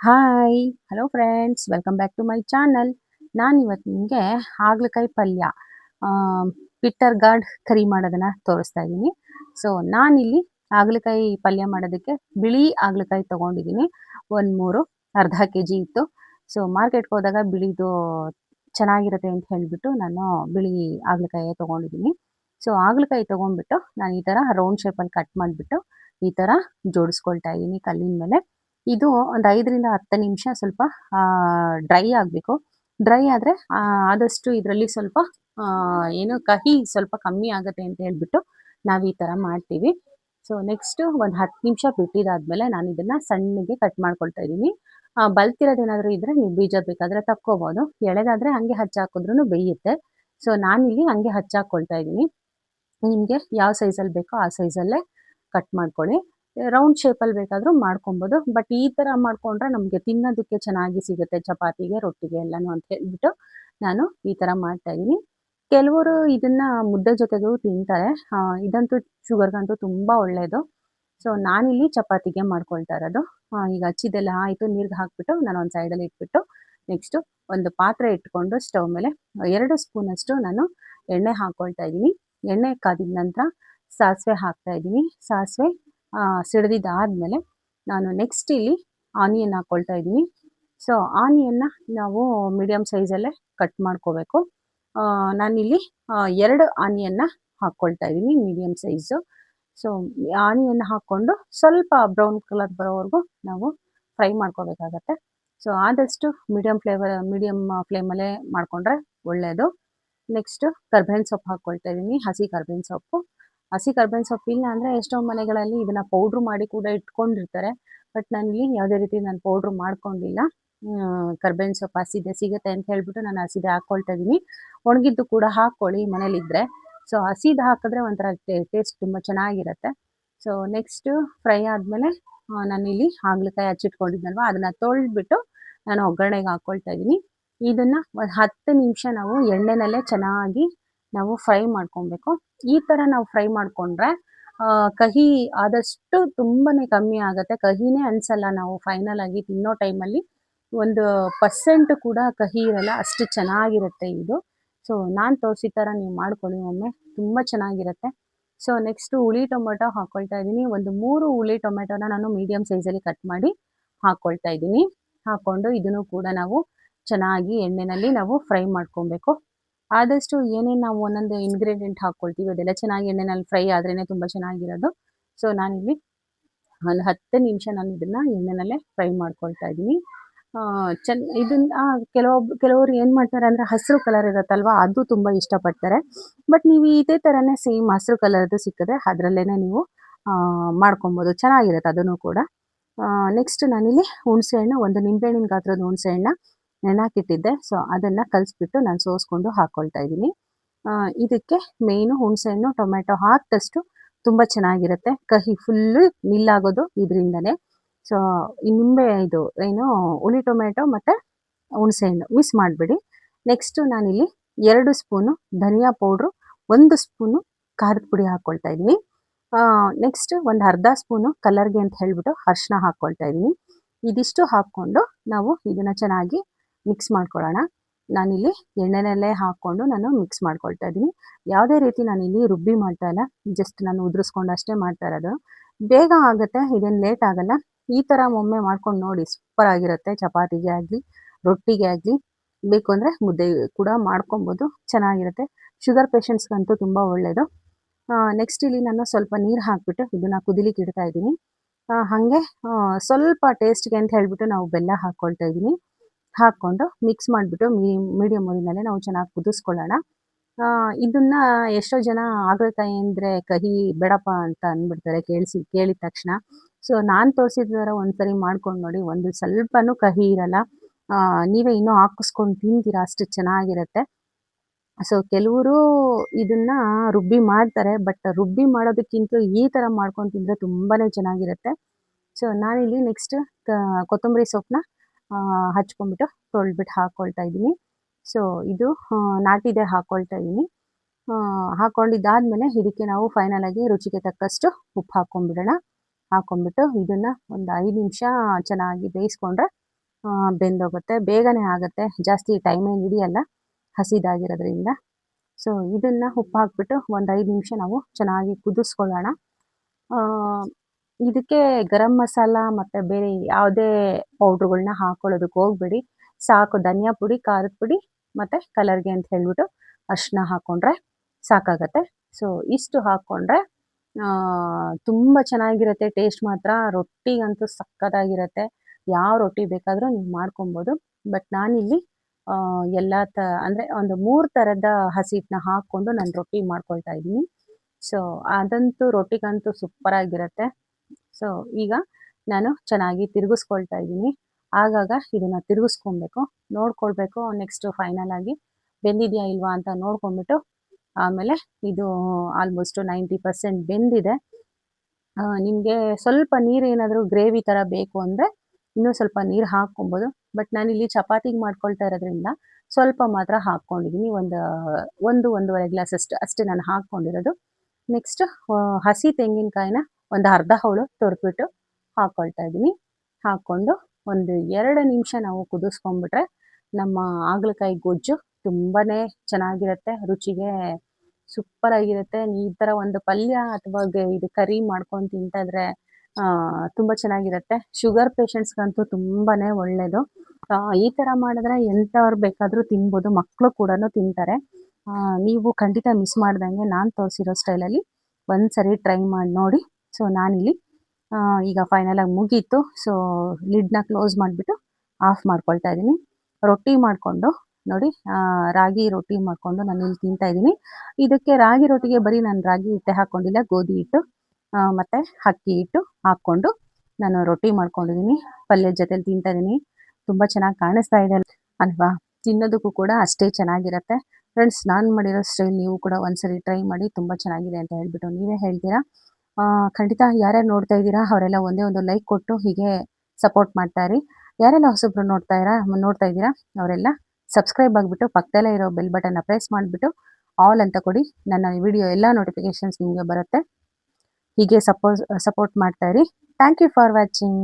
Hi hello friends welcome back to my channel ನಾನು ಇವತ್ತು ನಿಮಗೆ ಹಾಗಲಕಾಯಿ ಪಲ್ಯ ಪಿಟ್ಟರ್ ಗಾರ್ಡ್ ಕರಿ ಮಾಡೋದನ್ನ ತೋರಿಸ್ತಾ ಇದ್ದೀನಿ. ಸೊ ನಾನಿಲ್ಲಿ ಹಾಗಲಕಾಯಿ ಪಲ್ಯ ಮಾಡೋದಕ್ಕೆ ಬಿಳಿ ಹಾಗಲಕಾಯಿ ತೊಗೊಂಡಿದ್ದೀನಿ. ಒಂದು ಮೂರು, ಅರ್ಧ ಕೆ ಜಿ ಇತ್ತು ಸೊ ಮಾರ್ಕೆಟ್ಗೆ ಹೋದಾಗ ಬಿಳಿದು ಚೆನ್ನಾಗಿರುತ್ತೆ ಅಂತ ಹೇಳಿಬಿಟ್ಟು ನಾನು ಬಿಳಿ ಹಾಗಲಕಾಯಿ ತೊಗೊಂಡಿದ್ದೀನಿ. ಸೊ ಹಾಗಲಕಾಯಿ ತೊಗೊಂಡ್ಬಿಟ್ಟು ನಾನು ಈ ಥರ ರೌಂಡ್ ಶೇಪಲ್ಲಿ ಕಟ್ ಮಾಡಿಬಿಟ್ಟು ಈ ಥರ ಜೋಡಿಸ್ಕೊಳ್ತಾ ಇದ್ದೀನಿ ಕಲ್ಲಿನ ಮೇಲೆ. ಇದು ಒಂದು ಐದರಿಂದ ಹತ್ತು ನಿಮಿಷ ಸ್ವಲ್ಪ ಡ್ರೈ ಆಗಬೇಕು. ಡ್ರೈ ಆದರೆ ಆದಷ್ಟು ಇದರಲ್ಲಿ ಸ್ವಲ್ಪ ಏನು ಕಹಿ ಸ್ವಲ್ಪ ಕಮ್ಮಿ ಆಗುತ್ತೆ ಅಂತ ಹೇಳ್ಬಿಟ್ಟು ನಾವು ಈ ಥರ ಮಾಡ್ತೀವಿ. ಸೊ ನೆಕ್ಸ್ಟ್ ಒಂದು ಹತ್ತು ನಿಮಿಷ ಬಿಟ್ಟಿದಾದ್ಮೇಲೆ ನಾನು ಇದನ್ನ ಸಣ್ಣಗೆ ಕಟ್ ಮಾಡ್ಕೊಳ್ತಾ ಇದ್ದೀನಿ. ಬಲ್ತಿರೋದೇನಾದರೂ ಇದ್ರೆ ನೀವು ಬೀಜ ಬೇಕಾದರೆ ತಕ್ಕೋಬೋದು. ಎಳೆದಾದರೆ ಹಂಗೆ ಹಚ್ಚಾಕಿದ್ರೂ ಬೇಯುತ್ತೆ. ಸೊ ನಾನಿಲ್ಲಿ ಹಂಗೆ ಹಚ್ಚಾಕೊಳ್ತಾ ಇದ್ದೀನಿ. ನಿಮಗೆ ಯಾವ ಸೈಜಲ್ಲಿ ಬೇಕೋ ಆ ಸೈಜಲ್ಲೇ ಕಟ್ ಮಾಡ್ಕೊಳ್ಳಿ. ರೌಂಡ್ ಶೇಪಲ್ಲಿ ಬೇಕಾದರೂ ಮಾಡ್ಕೊಬೋದು. ಬಟ್ ಈ ಥರ ಮಾಡ್ಕೊಂಡ್ರೆ ನಮಗೆ ತಿನ್ನೋದಕ್ಕೆ ಚೆನ್ನಾಗಿ ಸಿಗುತ್ತೆ ಚಪಾತಿಗೆ, ರೊಟ್ಟಿಗೆ ಎಲ್ಲನೂ ಅಂತ ಹೇಳ್ಬಿಟ್ಟು ನಾನು ಈ ಥರ ಮಾಡ್ತಾ ಇದೀನಿ ಕೆಲವರು ಇದನ್ನ ಮುದ್ದೆ ಜೊತೆಗೂ ತಿಂತಾರೆ. ಇದಂತೂ ಶುಗರ್ಗಂತೂ ತುಂಬ ಒಳ್ಳೆಯದು ಸೊ ನಾನಿಲ್ಲಿ ಚಪಾತಿಗೆ ಮಾಡ್ಕೊಳ್ತಾ ಇರೋದು. ಈಗ ಹಚ್ಚಿದೆಲ್ಲ ಆಯಿತು, ನೀರಿಗೆ ಹಾಕ್ಬಿಟ್ಟು ನಾನು ಒಂದು ಸೈಡಲ್ಲಿ ಇಟ್ಬಿಟ್ಟು ನೆಕ್ಸ್ಟು ಒಂದು ಪಾತ್ರೆ ಇಟ್ಕೊಂಡು ಸ್ಟವ್ ಮೇಲೆ ಎರಡು ಸ್ಪೂನಷ್ಟು ನಾನು ಎಣ್ಣೆ ಹಾಕ್ಕೊಳ್ತಾ ಇದ್ದೀನಿ. ಎಣ್ಣೆ ಕಾದಿದ ನಂತರ ಸಾಸಿವೆ ಹಾಕ್ತಾ ಇದ್ದೀನಿ. ಸಾಸಿವೆ ಸಿಡ್ದಿದ್ದಾದಮೇಲೆ ನಾನು ನೆಕ್ಸ್ಟ್ ಇಲ್ಲಿ ಆನಿಯನ್ ಹಾಕ್ಕೊಳ್ತಾ ಇದ್ದೀನಿ. ಸೊ ಆನಿಯನ್ನ ನಾವು ಮೀಡಿಯಮ್ ಸೈಜಲ್ಲೇ ಕಟ್ ಮಾಡ್ಕೋಬೇಕು. ನಾನಿಲ್ಲಿ ಎರಡು ಆನಿಯನ್ನ ಹಾಕ್ಕೊಳ್ತಾ ಇದ್ದೀನಿ ಮೀಡಿಯಮ್ ಸೈಜು ಸೊ ಆನಿಯನ್ ಹಾಕ್ಕೊಂಡು ಸ್ವಲ್ಪ ಬ್ರೌನ್ ಕಲರ್ ಬರೋವರೆಗೂ ನಾವು ಫ್ರೈ ಮಾಡ್ಕೋಬೇಕಾಗತ್ತೆ. ಸೊ ಆದಷ್ಟು ಮೀಡಿಯಂ ಫ್ಲೇವರ್ ಮೀಡಿಯಮ್ ಫ್ಲೇಮಲ್ಲೇ ಮಾಡಿಕೊಂಡ್ರೆ ಒಳ್ಳೆಯದು ನೆಕ್ಸ್ಟು ಕರ್ಬೇವಿನ ಸೊಪ್ಪು ಹಾಕ್ಕೊಳ್ತಾ ಇದ್ದೀನಿ, ಹಸಿ ಕರ್ಬೇವಿನ ಸೊಪ್ಪು. ಹಸಿ ಕರ್ಬೇವಿನ ಸೊಪ್ಪು ಇಲ್ಲ ಅಂದರೆ ಎಷ್ಟೋ ಮನೆಗಳಲ್ಲಿ ಇದನ್ನ ಪೌಡ್ರ್ ಮಾಡಿ ಕೂಡ ಇಟ್ಕೊಂಡಿರ್ತಾರೆ. ಬಟ್ ನಾನಿಲ್ಲಿ ಯಾವುದೇ ರೀತಿ ನಾನು ಪೌಡ್ರ್ ಮಾಡ್ಕೊಂಡಿಲ್ಲ. ಕರ್ಬೇವಿನ ಸೊಪ್ಪು ಹಸಿದೆ, ಸಿಗುತ್ತೆ ಅಂತ ಹೇಳ್ಬಿಟ್ಟು ನಾನು ಹಸಿದೆ ಹಾಕ್ಕೊಳ್ತಾ ಇದ್ದೀನಿ ಒಣಗಿದ್ದು ಕೂಡ ಹಾಕ್ಕೊಳ್ಳಿ ಮನೇಲಿದ್ದರೆ ಸೊ ಹಸಿದು ಹಾಕಿದ್ರೆ ಒಂಥರ ಟೇಸ್ಟ್ ತುಂಬ ಚೆನ್ನಾಗಿರುತ್ತೆ. ಸೊ ನೆಕ್ಸ್ಟ್ ಫ್ರೈ ಆದಮೇಲೆ ನಾನಿಲ್ಲಿ ಹಾಗಲಕಾಯಿ ಹಚ್ಚಿಟ್ಕೊಂಡಿದ್ನಲ್ವ ಅದನ್ನು ತೊಳೆದ್ಬಿಟ್ಟು ನಾನು ಒಗ್ಗರಣೆಗೆ ಹಾಕೊಳ್ತಾ ಇದ್ದೀನಿ ಇದನ್ನು ಒಂದು ಹತ್ತು ನಿಮಿಷ ನಾವು ಎಣ್ಣೆನಲ್ಲೇ ಚೆನ್ನಾಗಿ ನಾವು ಫ್ರೈ ಮಾಡ್ಕೊಬೇಕು. ಈ ಥರ ನಾವು ಫ್ರೈ ಮಾಡಿಕೊಂಡ್ರೆ ಕಹಿ ಆದಷ್ಟು ತುಂಬಾನೇ ಕಮ್ಮಿ ಆಗುತ್ತೆ. ಕಹಿನೇ ಅನ್ಸಲ್ಲ ನಾವು ಫೈನಲ್ ಆಗಿ ತಿನ್ನೋ ಟೈಮಲ್ಲಿ ಒಂದು ಪರ್ಸೆಂಟ್ ಕೂಡ ಕಹಿ ಇರಲ್ಲ, ಅಷ್ಟು ಚೆನ್ನಾಗಿರುತ್ತೆ ಇದು. ಸೊ ನಾನು ತೋರಿಸಿ ಥರ ನೀವು ಮಾಡ್ಕೊಳ್ಳಿ ಒಮ್ಮೆ. ತುಂಬ ಚೆನ್ನಾಗಿರುತ್ತೆ. ಸೊ ನೆಕ್ಸ್ಟು ಹುಳಿ ಟೊಮೆಟೊ ಹಾಕೊಳ್ತಾ ಇದ್ದೀನಿ. ಒಂದು ಮೂರು ಹುಳಿ ಟೊಮೆಟೊನ ನಾನು ಮೀಡಿಯಮ್ ಸೈಜಲ್ಲಿ ಕಟ್ ಮಾಡಿ ಹಾಕ್ಕೊಳ್ತಾ ಇದ್ದೀನಿ. ಹಾಕ್ಕೊಂಡು ಇದನ್ನು ಕೂಡ ನಾವು ಚೆನ್ನಾಗಿ ಎಣ್ಣೆನಲ್ಲಿ ನಾವು ಫ್ರೈ ಮಾಡ್ಕೊಬೇಕು. ಆದಷ್ಟು ಏನೇನು ನಾವು ಒಂದೊಂದು ಇಂಗ್ರೀಡಿಯೆಂಟ್ ಹಾಕ್ಕೊಳ್ತೀವಿ ಅದೆಲ್ಲ ಚೆನ್ನಾಗಿ ಎಣ್ಣೆನಲ್ಲಿ ಫ್ರೈ ಆದ್ರೇ ತುಂಬ ಚೆನ್ನಾಗಿರೋದು. ಸೊ ನಾನಿಲ್ಲಿ ಒಂದು ಹತ್ತು ನಿಮಿಷ ನಾನು ಇದನ್ನ ಎಣ್ಣೆನಲ್ಲೇ ಫ್ರೈ ಮಾಡ್ಕೊಳ್ತಾ ಇದ್ದೀನಿ. ಚೆನ್ನ ಇದನ್ನ ಕೆಲವೊಬ್ಬ ಕೆಲವರು ಏನು ಮಾಡ್ತಾರೆ ಅಂದ್ರೆ ಹಸಿರು ಕಲರ್ ಇರುತ್ತಲ್ವ, ಅದು ತುಂಬಾ ಇಷ್ಟಪಡ್ತಾರೆ. ಬಟ್ ನೀವು ಇದೇ ಥರನೇ ಸೇಮ್ ಹಸಿರು ಕಲರ್ದು ಸಿಕ್ಕಿದ್ರೆ ಅದ್ರಲ್ಲೇನೆ ನೀವು ಮಾಡ್ಕೊಬೋದು ಚೆನ್ನಾಗಿರುತ್ತೆ ಅದನ್ನು ಕೂಡ. ನೆಕ್ಸ್ಟ್ ನಾನಿಲ್ಲಿ ಹುಣಸೆಹಣ್ಣು ಒಂದು ನಿಂಬೆಹಣ್ಣಿನ ಗಾತ್ರದ ಹುಣಸೆಹಣ್ಣ ನೆನಾಕಿಟ್ಟಿದ್ದೆ. ಸೊ ಅದನ್ನು ಕಲಿಸ್ಬಿಟ್ಟು ನಾನು ಸೋಸ್ಕೊಂಡು ಹಾಕ್ಕೊಳ್ತಾ ಇದ್ದೀನಿ. ಇದಕ್ಕೆ ಮೇಯ್ನು ಹುಣಸೆಹಣ್ಣು ಟೊಮೆಟೊ ಹಾಕಿದಷ್ಟು ತುಂಬ ಚೆನ್ನಾಗಿರುತ್ತೆ. ಕಹಿ ಫುಲ್ಲು ನಿಲ್ಲಾಗೋದು ಇದರಿಂದನೇ. ಸೊ ಈ ನಿಂಬೆ ಇದು ಏನು, ಹುಳಿ ಟೊಮೆಟೊ ಮತ್ತು ಹುಣಸೆಹಣ್ಣು ಮಿಸ್ ಮಾಡಿಬಿಡಿ. ನೆಕ್ಸ್ಟು ನಾನಿಲ್ಲಿ ಎರಡು ಸ್ಪೂನು ಧನಿಯಾ ಪೌಡ್ರು, ಒಂದು ಸ್ಪೂನು ಖಾರದ ಪುಡಿ ಹಾಕ್ಕೊಳ್ತಾ ಇದ್ದೀನಿ. ನೆಕ್ಸ್ಟ್ ಒಂದು ಅರ್ಧ ಸ್ಪೂನು ಕಲರ್ಗೆ ಅಂತ ಹೇಳಿಬಿಟ್ಟು ಅರ್ಶಿನ ಹಾಕ್ಕೊಳ್ತಾ ಇದ್ದೀನಿ. ಇದಿಷ್ಟು ಹಾಕ್ಕೊಂಡು ನಾವು ಇದನ್ನು ಚೆನ್ನಾಗಿ ಮಿಕ್ಸ್ ಮಾಡ್ಕೊಳ್ಳೋಣ ನಾನಿಲ್ಲಿ ಎಣ್ಣೆನಲ್ಲೇ ಹಾಕ್ಕೊಂಡು ನಾನು ಮಿಕ್ಸ್ ಮಾಡ್ಕೊಳ್ತಾ ಇದ್ದೀನಿ. ಯಾವುದೇ ರೀತಿ ನಾನಿಲ್ಲಿ ರುಬ್ಬಿ ಮಾಡ್ತಾ ಇಲ್ಲ ಜಸ್ಟ್ ನಾನು ಉದುರಿಸ್ಕೊಂಡು ಅಷ್ಟೇ ಮಾಡ್ತಾ ಇರೋದು. ಬೇಗ ಆಗುತ್ತೆ, ಇದೇನು ಲೇಟ್ ಆಗಲ್ಲ. ಈ ಥರ ಒಮ್ಮೆ ಮಾಡ್ಕೊಂಡು ನೋಡಿ ಸೂಪರ್ ಆಗಿರುತ್ತೆ. ಚಪಾತಿಗೆ ಆಗಲಿ, ರೊಟ್ಟಿಗೆ ಆಗಲಿ, ಬೇಕು ಅಂದರೆ ಮುದ್ದೆ ಕೂಡ ಮಾಡ್ಕೊಬೋದು, ಚೆನ್ನಾಗಿರುತ್ತೆ. ಶುಗರ್ ಪೇಷಂಟ್ಸ್ಗಂತೂ ತುಂಬ ಒಳ್ಳೆಯದು ನೆಕ್ಸ್ಟ್ ಇಲ್ಲಿ ನಾನು ಸ್ವಲ್ಪ ನೀರು ಹಾಕ್ಬಿಟ್ಟು ಇದನ್ನು ಕುದಿಲಿಕ್ಕೆ ಇಡ್ತಾ ಇದ್ದೀನಿ. ಹಾಗೆ ಸ್ವಲ್ಪ ಟೇಸ್ಟ್ಗೆ ಅಂತ ಹೇಳಿಬಿಟ್ಟು ನಾವು ಬೆಲ್ಲ ಹಾಕ್ಕೊಳ್ತಾ ಇದ್ದೀನಿ. ಹಾಕ್ಕೊಂಡು ಮಿಕ್ಸ್ ಮಾಡಿಬಿಟ್ಟು ಮೀ ಮೀಡಿಯಮ್ ಊರಿನಲ್ಲೇ ನಾವು ಚೆನ್ನಾಗಿ ಕುದಿಸ್ಕೊಳ್ಳೋಣ. ಇದನ್ನ ಎಷ್ಟೋ ಜನ ಹಾಗಲಕಾಯಿ ಅಂದರೆ ಕಹಿ, ಬೇಡಪ್ಪ ಅಂತ ಅಂದ್ಬಿಡ್ತಾರೆ ಕೇಳಿಸಿ, ಕೇಳಿದ ತಕ್ಷಣ. ಸೊ ನಾನು ತೋರಿಸಿದ ಥರ ಒಂದ್ಸರಿ ಮಾಡ್ಕೊಂಡು ನೋಡಿ, ಒಂದು ಸ್ವಲ್ಪನೂ ಕಹಿ ಇರಲ್ಲ. ನೀವೇ ಇನ್ನೂ ಹಾಕಿಸ್ಕೊಂಡು ತಿಂತೀರಾ, ಅಷ್ಟು ಚೆನ್ನಾಗಿರುತ್ತೆ. ಸೊ ಕೆಲವರು ಇದನ್ನ ರುಬ್ಬಿ ಮಾಡ್ತಾರೆ ಬಟ್ ರುಬ್ಬಿ ಮಾಡೋದಕ್ಕಿಂತ ಈ ಥರ ಮಾಡ್ಕೊಂಡು ತಿಂದರೆ ತುಂಬಾ ಚೆನ್ನಾಗಿರುತ್ತೆ. ಸೊ ನಾನಿಲ್ಲಿ ನೆಕ್ಸ್ಟ್ ಕೊತ್ತಂಬರಿ ಸೊಪ್ಪನ್ನ ಹಚ್ಕೊಂಡ್ಬಿಟ್ಟು ತೊಳ್ಬಿಟ್ಟು ಹಾಕ್ಕೊಳ್ತಾ ಇದ್ದೀನಿ. ಸೊ ಇದು ನಾಟಿದೆ ಹಾಕ್ಕೊಳ್ತಾ ಇದ್ದೀನಿ. ಹಾಕ್ಕೊಂಡಿದ್ದಾದ್ಮೇಲೆ ಇದಕ್ಕೆ ನಾವು ಫೈನಲ್ ಆಗಿ ರುಚಿಗೆ ತಕ್ಕಷ್ಟು ಉಪ್ಪು ಹಾಕ್ಕೊಂಡ್ಬಿಡೋಣ ಹಾಕ್ಕೊಂಡ್ಬಿಟ್ಟು ಇದನ್ನು ಒಂದು ಐದು ನಿಮಿಷ ಚೆನ್ನಾಗಿ ಬೇಯಿಸ್ಕೊಂಡ್ರೆ ಬೆಂದೋಗುತ್ತೆ. ಬೇಗನೆ ಆಗುತ್ತೆ. ಜಾಸ್ತಿ ಟೈಮ್ ಏನು ಹಿಡಿಯಲ್ಲ, ಹಸಿದಾಗಿರೋದ್ರಿಂದ. ಸೊ ಇದನ್ನು ಉಪ್ಪು ಹಾಕ್ಬಿಟ್ಟು ಒಂದು ಐದು ನಿಮಿಷ ನಾವು ಚೆನ್ನಾಗಿ ಕುದಿಸ್ಕೊಳ್ಳೋಣ. ಇದಕ್ಕೆ ಗರಂ ಮಸಾಲ ಮತ್ತು ಬೇರೆ ಯಾವುದೇ ಪೌಡ್ರುಗಳನ್ನ ಹಾಕೊಳ್ಳೋದಕ್ಕೆ ಹೋಗ್ಬೇಡಿ. ಸಾಕು ಧನಿಯಾ ಪುಡಿ ಖಾರದ ಪುಡಿ ಮತ್ತು ಕಲರ್ಗೆ ಅಂತ ಹೇಳ್ಬಿಟ್ಟು ಅರಿಶಿನ ಹಾಕೊಂಡ್ರೆ ಸಾಕಾಗತ್ತೆ. ಸೊ ಇಷ್ಟು ಹಾಕ್ಕೊಂಡ್ರೆ ಆ, ತುಂಬ ಚೆನ್ನಾಗಿರುತ್ತೆ. ಟೇಸ್ಟ್ ಮಾತ್ರ ರೊಟ್ಟಿಗಂತೂ ಸಕ್ಕತ್ತಾಗಿರುತ್ತೆ. ಯಾವ ರೊಟ್ಟಿ ಬೇಕಾದರೂ ನೀವು ಮಾಡ್ಕೊಬೋದು. ಬಟ್ ನಾನಿಲ್ಲಿ ಎಲ್ಲ ತ ಅಂದರೆ ಒಂದು ಮೂರು ಥರದ ಹಸಿ ಹಿಟ್ಟನ್ನ ಹಾಕ್ಕೊಂಡು ನಾನು ರೊಟ್ಟಿ ಮಾಡ್ಕೊಳ್ತಾ ಇದ್ದೀನಿ. ಸೊ ಅದಂತೂ ರೊಟ್ಟಿಗಂತೂ ಸೂಪರಾಗಿರುತ್ತೆ ಸೊ ಈಗ ನಾನು ಚೆನ್ನಾಗಿ ತಿರುಗಿಸ್ಕೊಳ್ತಾ ಇದ್ದೀನಿ. ಆಗಾಗ ಇದನ್ನು ತಿರುಗಿಸ್ಕೊಬೇಕು. ನೋಡ್ಕೊಳ್ಬೇಕು. ನೆಕ್ಸ್ಟ್ ಫೈನಲ್ ಆಗಿ ಬೆಂದಿದೆಯಾ ಇಲ್ವಾ ಅಂತ ನೋಡ್ಕೊಂಡ್ಬಿಟ್ಟು, ಆಮೇಲೆ ಇದು ಆಲ್ಮೋಸ್ಟ್ ನೈಂಟಿ ಪರ್ಸೆಂಟ್ ಬೆಂದಿದೆ. ನಿಮಗೆ ಸ್ವಲ್ಪ ನೀರು ಏನಾದರೂ ಗ್ರೇವಿ ಥರ ಬೇಕು ಅಂದರೆ ಇನ್ನೂ ಸ್ವಲ್ಪ ನೀರು ಹಾಕ್ಕೊಬೋದು. ಬಟ್ ನಾನು ಇಲ್ಲಿ ಚಪಾತಿಗೆ ಮಾಡ್ಕೊಳ್ತಾ ಇರೋದ್ರಿಂದ ಸ್ವಲ್ಪ ಮಾತ್ರ ಹಾಕ್ಕೊಂಡಿದ್ದೀನಿ ಒಂದು ಒಂದು, ಒಂದೂವರೆ ಗ್ಲಾಸ್ ಅಷ್ಟು, ಅಷ್ಟೇ ನಾನು ಹಾಕ್ಕೊಂಡಿರೋದು. ನೆಕ್ಸ್ಟ್ ಹಸಿ ತೆಂಗಿನಕಾಯಿನ ಒಂದು ಅರ್ಧ ಹೋಳು ತುರ್ಬಿಟ್ಟು ಹಾಕೊಳ್ತಾ ಇದ್ದೀನಿ ಹಾಕ್ಕೊಂಡು ಒಂದು ಎರಡು ನಿಮಿಷ ನಾವು ಕುದಿಸ್ಕೊಂಡ್ಬಿಟ್ರೆ ನಮ್ಮ ಹಾಗಲಕಾಯಿ ಗೊಜ್ಜು ತುಂಬಾ ಚೆನ್ನಾಗಿರುತ್ತೆ ರುಚಿಗೆ ಸೂಪರ್ ಆಗಿರುತ್ತೆ. ಈ ಥರ ಒಂದು ಪಲ್ಯ ಅಥವಾ ಇದು ಕರಿ ಮಾಡ್ಕೊಂಡು ತಿಂತಾ ಇದ್ರೆ ಆ, ತುಂಬ ಚೆನ್ನಾಗಿರುತ್ತೆ. ಶುಗರ್ ಪೇಷಂಟ್ಸ್ಗಂತೂ ತುಂಬಾ ಒಳ್ಳೆಯದು ಈ ಥರ ಮಾಡಿದ್ರೆ ಎಂಥವ್ರು ಬೇಕಾದರೂ ತಿನ್ಬೋದು ಮಕ್ಕಳು ಕೂಡ ತಿಂತಾರೆ. ನೀವು ಖಂಡಿತ ಮಿಸ್ ಮಾಡ್ದಂಗೆ ನಾನು ತೋರಿಸಿರೋ ಸ್ಟೈಲಲ್ಲಿ ಒಂದು ಸರಿ ಟ್ರೈ ಮಾಡಿ ನೋಡಿ. ಸೊ ಇಲ್ಲಿ ಈಗ ಫೈನಲ್ ಆಗಿ ಮುಗೀತು. ಸೊ ಲಿಡ್ನ ಕ್ಲೋಸ್ ಮಾಡಿಬಿಟ್ಟು ಆಫ್ ಮಾಡ್ಕೊಳ್ತಾ ಇದ್ದೀನಿ. ರೊಟ್ಟಿ ಮಾಡಿಕೊಂಡು, ನೋಡಿ ರಾಗಿ ರೊಟ್ಟಿ ಮಾಡಿಕೊಂಡು ನಾನು ಇಲ್ಲಿ ತಿಂತಾ ಇದ್ದೀನಿ. ಇದಕ್ಕೆ ರಾಗಿ ರೊಟ್ಟಿಗೆ ಬರೀ ನಾನು ರಾಗಿ ಹಿಟ್ಟೆ ಹಾಕ್ಕೊಂಡಿಲ್ಲ ಗೋಧಿ ಹಿಟ್ಟು ಮತ್ತು ಅಕ್ಕಿ ಹಿಟ್ಟು ಹಾಕ್ಕೊಂಡು ನಾನು ರೊಟ್ಟಿ ಮಾಡ್ಕೊಂಡಿದ್ದೀನಿ. ಪಲ್ಯದ ಜೊತೆಲಿ ತಿಂತಾ ಇದ್ದೀನಿ. ತುಂಬ ಚೆನ್ನಾಗಿ ಕಾಣಿಸ್ತಾ ಇದೆ. ಅಲ್ವಾ? ತಿನ್ನೋದಕ್ಕೂ ಕೂಡ ಅಷ್ಟೇ ಚೆನ್ನಾಗಿರುತ್ತೆ. ಫ್ರೆಂಡ್ಸ್ ನಾನು ಮಾಡಿರೋ ಸ್ಟೈಲ್ ನೀವು ಕೂಡ ಒಂದ್ಸರಿ ಟ್ರೈ ಮಾಡಿ, ತುಂಬ ಚೆನ್ನಾಗಿದೆ ಅಂತ ಹೇಳ್ಬಿಟ್ಟು ನೀವೇ ಹೇಳ್ತೀರಾ? ಖಂಡಿತ ಯಾರ್ಯಾರು ನೋಡ್ತಾ ಇದ್ದೀರಾ, ಅವರೆಲ್ಲ ಒಂದೇ ಒಂದು ಲೈಕ್ ಕೊಟ್ಟು ಹೀಗೆ ಸಪೋರ್ಟ್ ಮಾಡ್ತಾ ಇರಿ ಯಾರೆಲ್ಲ ಹೊಸಬ್ರು ನೋಡ್ತಾ ಇರಾ, ನೋಡ್ತಾ ಇದ್ದೀರಾ, ಅವರೆಲ್ಲ ಸಬ್ಸ್ಕ್ರೈಬ್ ಆಗಿಬಿಟ್ಟು ಪಕ್ಕದಲ್ಲೇ ಇರೋ ಬೆಲ್ ಬಟನ್ನ ಪ್ರೆಸ್ ಮಾಡಿಬಿಟ್ಟು ಆಲ್ ಅಂತ ಕೊಡಿ. ನನ್ನ ವಿಡಿಯೋ ಎಲ್ಲ ನೋಟಿಫಿಕೇಶನ್ಸ್ ನಿಮಗೆ ಬರುತ್ತೆ. ಹೀಗೆ ಸಪೋಸ್ ಸಪೋರ್ಟ್ ಮಾಡ್ತಾ ಇರಿ. Thank you for watching